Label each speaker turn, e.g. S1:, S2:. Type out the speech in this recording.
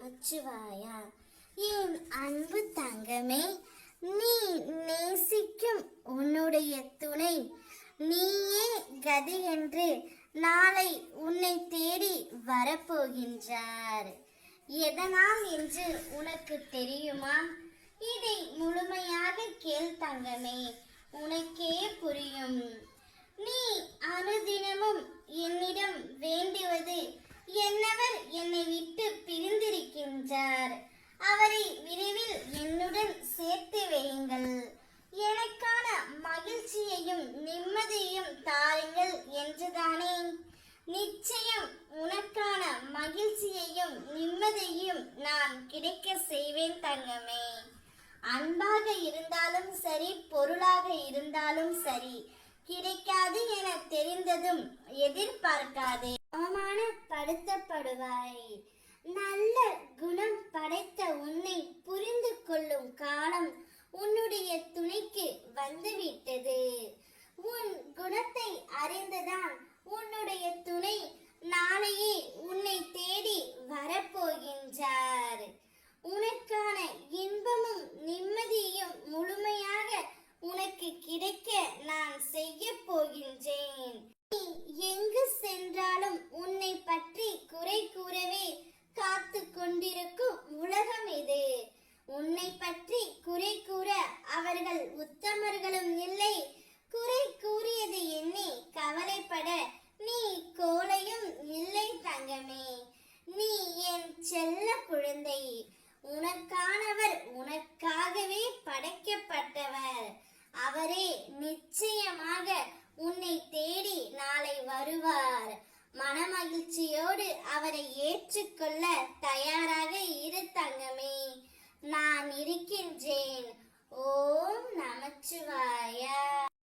S1: நமச்சிவாயா என் அன்பு தங்கமே நீ நேசிக்கும் உன்னுடைய துணை. நீயே கதி என்று நாளை உன்னை தேடி வரப்போகின்றார். எதனால் என்று உனக்கு தெரியுமா? இதை முழுமையாக கேள் தங்கமே உனக்கே புரியும். நீ அனுதினமும் என்னிடம் வேண்டி அவரை விரைவில் என்னுடன் சேர்த்து வையுங்கள். எனக்கான மகிழ்ச்சியையும் நிம்மதியையும் தாருங்கள் என்றுதானே. நிச்சயம் உனக்கான மகிழ்ச்சியையும் நிம்மதியையும் நான் கிடைக்க செய்வேன் தங்கமே. அன்பாக இருந்தாலும் சரி பொருளாக இருந்தாலும் சரி கிடைக்காது என தெரிந்ததும் எதிர்பார்க்காதே. அவமானப்படுத்தப்படுவாய். நல்ல குணம் படைத்த உன்னை புரிந்து கொள்ளும் காலம் உன்னுடைய துணைக்கு வந்துவிட்டது. உன் குணத்தை அறிந்துதான் உன்னுடைய துணை நாளையே உன்னை தேடி வரப்போகின்றார். உனக்கான இன்பமும் நிம்மதியும் முழுமையாக உனக்கு கிடைக்க நான் செய்ய போகின்றேன் நீ எங்கு சென்றாலும் உன்னை பற்றி குறை கூறவே காத்து கொண்டிருக்கும் உலகம் இது உன்னை பற்றி குறை கூற அவர்கள் உத்தமர்களும் இல்லை. குறை கூறியது எண்ணி கவலைப்பட நீ கோலையும் இல்லை தங்கமே. நீ என் செல்ல குழந்தை. உனக்கானவர் உனக்காகவே படைக்கப்பட்டவர். அவரே நிச்சயமாக உன்னை தேடி நாளை வருவார். மனமகிழ்ச்சியோடு அவரை ஏற்றுக்கொள்ள தயாராக இரு தங்கமே. நான் இருக்கின்றேன். 是吗